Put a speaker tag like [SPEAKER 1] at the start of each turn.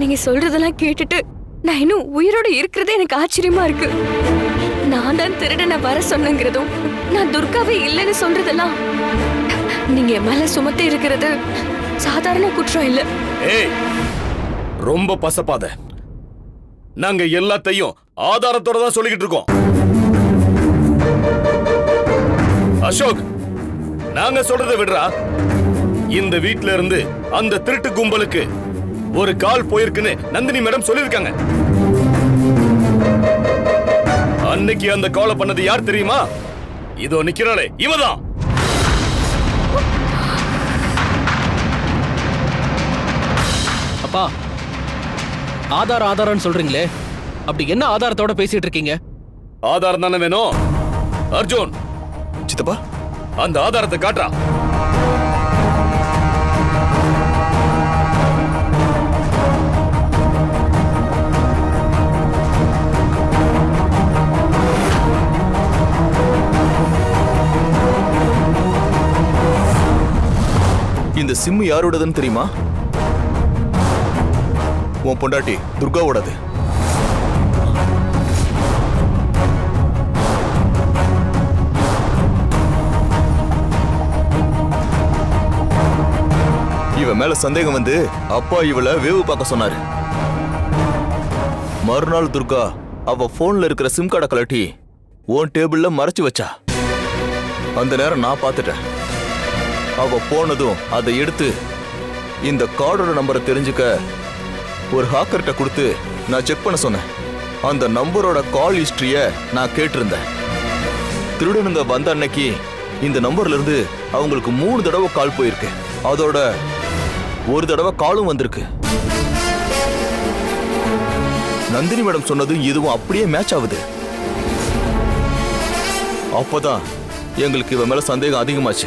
[SPEAKER 1] நீங்க சொல்றதெல்லாம் கேட்டுட்டு நான் இன்னும் உயிரோட இருக்கிறதே எனக்கு ஆச்சரியமா இருக்கு. நான் தான் திருடனை வர சொன்னங்கிறதும் நான் துர்காவே இல்லைன்னு சொல்றதெல்லாம் நீங்க என் மேல சுமத்தி இருக்கிறது சாதாரண குற்றம் இல்ல.
[SPEAKER 2] ஏய் ரொம்ப பசப்பாத. நாங்க எல்லாத்தையும் ஆதாரத்தோட தான் சொல்லிக்கிட்டு இருக்கோம். அசோக் நாங்க சொல்றதை விடுறா. இந்த வீட்ல இருந்து அந்த திருட்டு கும்பலுக்கு ஒரு கால் போயிருக்குன்னு நந்தினி மேடம் சொல்லிருக்காங்க அன்னைக்கு அந்த காலை பண்ணது யார் தெரியுமா? இதோ நிக்கிறாளே இவதான்.
[SPEAKER 3] அப்பா ஆதாரம் ஆதாரம்னு சொல்றீங்களே அப்படி என்ன ஆதாரத்தோட பேசிட்டு இருக்கீங்க?
[SPEAKER 2] ஆதாரம் தானே வேணும்? அர்ஜுன்.
[SPEAKER 4] சித்தப்பா?
[SPEAKER 2] அந்த ஆதாரத்தை காட்டுறா.
[SPEAKER 4] இந்த சிம்மு யாரோடதுன்னு தெரியுமா? உன் பொண்டாட்டி துர்காவோடது. இவ மேல சந்தேகம் வந்து அப்பா இவளை வேவு பார்க்க சொன்னாரு. மறுநாள் துர்கா அவ போன்ல இருக்கிற சிம் கார்டை கலட்டி உன் டேபிள்ல மறைச்சு வச்சா. அந்த நேரம் நான் பார்த்துட்டேன். அவ போனதும் அதை எடுத்து இந்த கார்டோட நம்பரை தெரிஞ்சுக்க ஒரு ஹாக்கர்கிட்ட கொடுத்து நான் செக் பண்ண சொன்னேன். அந்த நம்பரோட கால் ஹிஸ்ட்ரியை நான் கேட்டிருந்தேன். திருடனுங்க வந்த அன்னைக்கு இந்த நம்பர்லேருந்து அவங்களுக்கு மூணு தடவை கால் போயிருக்கு. அதோட ஒரு தடவை காலும் வந்திருக்கு. நந்தினி மேடம் சொன்னதும் இதுவும் அப்படியே மேட்ச் ஆகுது. அப்போதான் எங்களுக்கு இவன் மேலே சந்தேகம் அதிகமாச்சு.